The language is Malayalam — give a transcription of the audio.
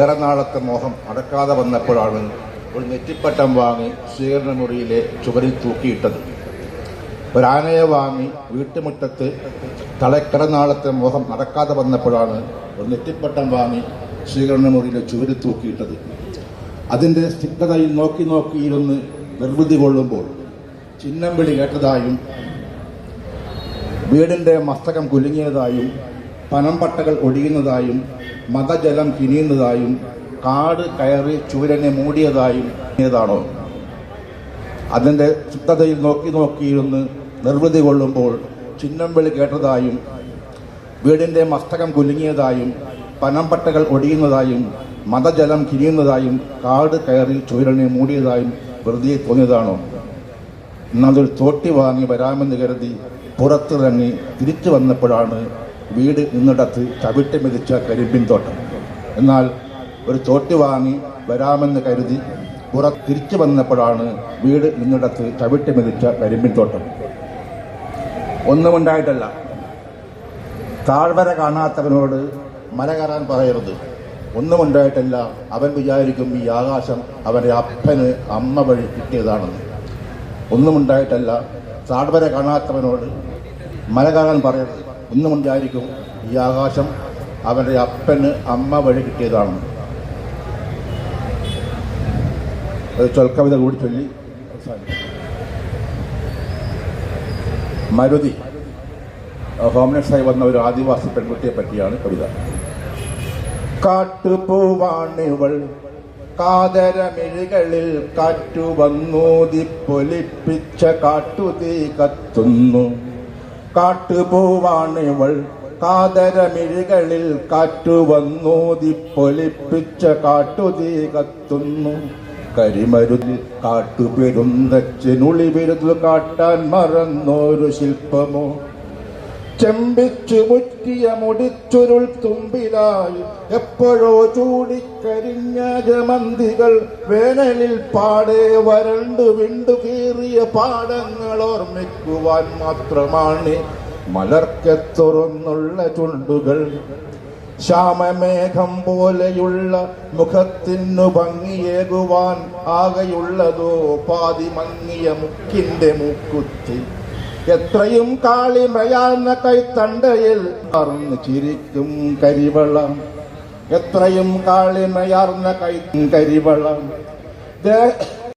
ഏറെ നാളത്തെ മോഹം അടക്കാതെ വന്നപ്പോഴാണ് ഒരു നെറ്റിപ്പട്ടം വാങ്ങി സ്വീകരണ മുറിയിലെ ചുവരിൽ തൂക്കിയിട്ടത്. ഒരാനയെ വാങ്ങി വീട്ടുമുറ്റത്ത് തളക്കര നാളത്തെ മോഹം നടക്കാതെ വന്നപ്പോഴാണ് ഒരു നെറ്റിപ്പട്ടം വാങ്ങി സ്വീകരണ മുറിയിലെ ചുവരിൽ തൂക്കിയിട്ടത്. അതിന്റെ സ്നിഗ്ധതയിൽ നോക്കി നോക്കിയിരുന്ന് നിർവൃതി കൊള്ളുമ്പോൾ ചിഹ്നം വിളി കേട്ടതായും വീടിന്റെ മസ്തകം കുലുങ്ങിയതായും പനംപട്ടകൾ ഒഴിയുന്നതായും മതജലം കിനിയുന്നതായും കാട് കയറി ചൂരനെ മൂടിയതായും ഏതാണോ. അതിന്റെ ശുദ്ധതയിൽ നോക്കി നോക്കിയിരുന്ന് നിർവൃതി കൊള്ളുമ്പോൾ ചിഹ്നം വിളി കേട്ടതായും വീടിന്റെ മസ്തകം കുലുങ്ങിയതായും പനംപട്ടകൾ ഒടിയുന്നതായും മതജലം കിരിയുന്നതായും കാട് കയറി ചൂരനെ മൂടിയതായും വെറുതെ തോന്നിയതാണോ. ഒരു തോട്ടി വാങ്ങി വരാമെന്ന് കരുതി പുറത്തിറങ്ങി തിരിച്ചു വന്നപ്പോഴാണ് വീട് നിന്നിടത്ത് ചവിട്ടി മെതിച്ച കരിമ്പിൻ തോട്ടം. എന്നാൽ ഒരു തോട്ടി വാങ്ങി വരാമെന്ന് കരുതി പുറ തിരിച്ചു വന്നപ്പോഴാണ് വീട് നിന്നിടത്ത് ചവിട്ടി മെതിച്ച കരിമ്പിൻ തോട്ടം. ഒന്നുമുണ്ടായിട്ടല്ല താഴ്വര കാണാത്തവനോട് മല കയറാൻ പറയരുത്. ഒന്നുമുണ്ടായിട്ടല്ല അവൻ വിചാരിക്കും ഈ ആകാശം അവന്റെ അപ്പന് അമ്മ വഴി കിട്ടിയതാണെന്ന്. ഒന്നുമുണ്ടായിട്ടല്ല താഴ്വര കാണാത്തവനോട് മല കയറാൻ പറയരുത്. ഒന്നുമുണ്ടായിരിക്കും ഈ ആകാശം അവന്റെ അപ്പന് അമ്മ വഴി കിട്ടിയതാണെന്ന് ഒരു ചൊൽക്കവിത കൂടി ചൊല്ലി. മരുതി. ഹോംനെസ്സായി വന്ന ഒരു ആദിവാസി പെൺകുട്ടിയെ പറ്റിയാണ് കവിത. കാട്ടുപൂവാണിവൾ കാതരമിഴികളിൽ കാറ്റു വന്നൂതി പൊലിപ്പിച്ച കാട്ടുതീ കത്തുന്നു. കാട്ടുപൂവാണിവൾ കാതരമിഴികളിൽ കാറ്റു വന്നൂതി പൊലിപ്പിച്ച കാട്ടുതീ കത്തുന്നു. കരിമരുതിൽ കാട്ടുപെരുന്തച്ചനുളി വിരുതു കാട്ടാൻ മറന്നോരു ശില്പമോ. ചെമ്പിച്ചു മുറ്റിയ മുടിച്ചുരുൾ തുമ്പിലായി എപ്പോഴോ ചൂടിക്കരിഞ്ഞ ജമന്തികൾ വേനലിൽ പാടെ വരണ്ടു വിണ്ടു കീറിയ പാടങ്ങൾ ഓർമ്മിക്കുവാൻ മാത്രമാണ് മലർക്കെത്തുറന്നുള്ള ചുണ്ടുകൾ. ശ്യാമമേഘം പോലെയുള്ള മുഖത്തിനു ഭംഗിയേകുവാൻ ആകെയുള്ളതോ പാതി മങ്ങിയ മുക്കിന്റെ മൂക്കുത്തി. എത്രയും കാളിമയാർന്ന കൈത്തണ്ടയിൽ അറന്ന് ചിരിക്കും കരിവളം. എത്രയും കാളിമയാർന്ന കൈ കരിവളം.